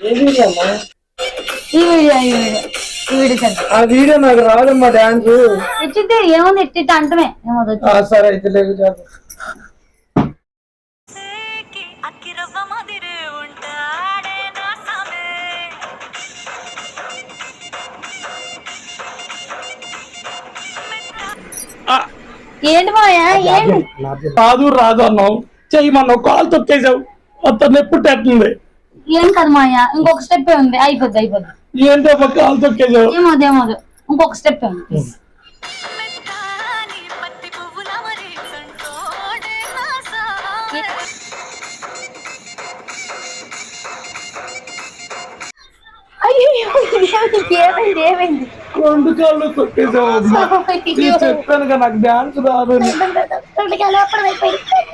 ఏ video అమ్మా. ఈ video ఈ వీడియో. ఈ వీడియో సరే ఆ వీడియో నాకు రాదమ్మా డాన్స్. ఇచ్చితే ఏముంది ఇట్టి అంటమే. ఏమో సరే అయితే లేదు సామే. ఏంటి మాయా ఏంటి? రాదు రాదు అన్నావు. చెయ్యమన్నావు కాలు తొక్కేసావు మొత్తం నెప్పుట్టేస్తుంది ఏం కాదు మాయా ఇంకొక స్టెప్ ఉంది. అయిపోద్ది అయిపోద్ది. ఏంటో ఒక కాలు తొక్కేసావు ఏమోది ఏమోదు. ఇంకొక స్టెప్ ఉంది. ఏమైంది ఏమైంది రెండు కాళ్ళు తొక్కేసావు చెప్పాను నాకు డాన్స్ రాదు. రెండు అప్పుడు అయిపోయింది.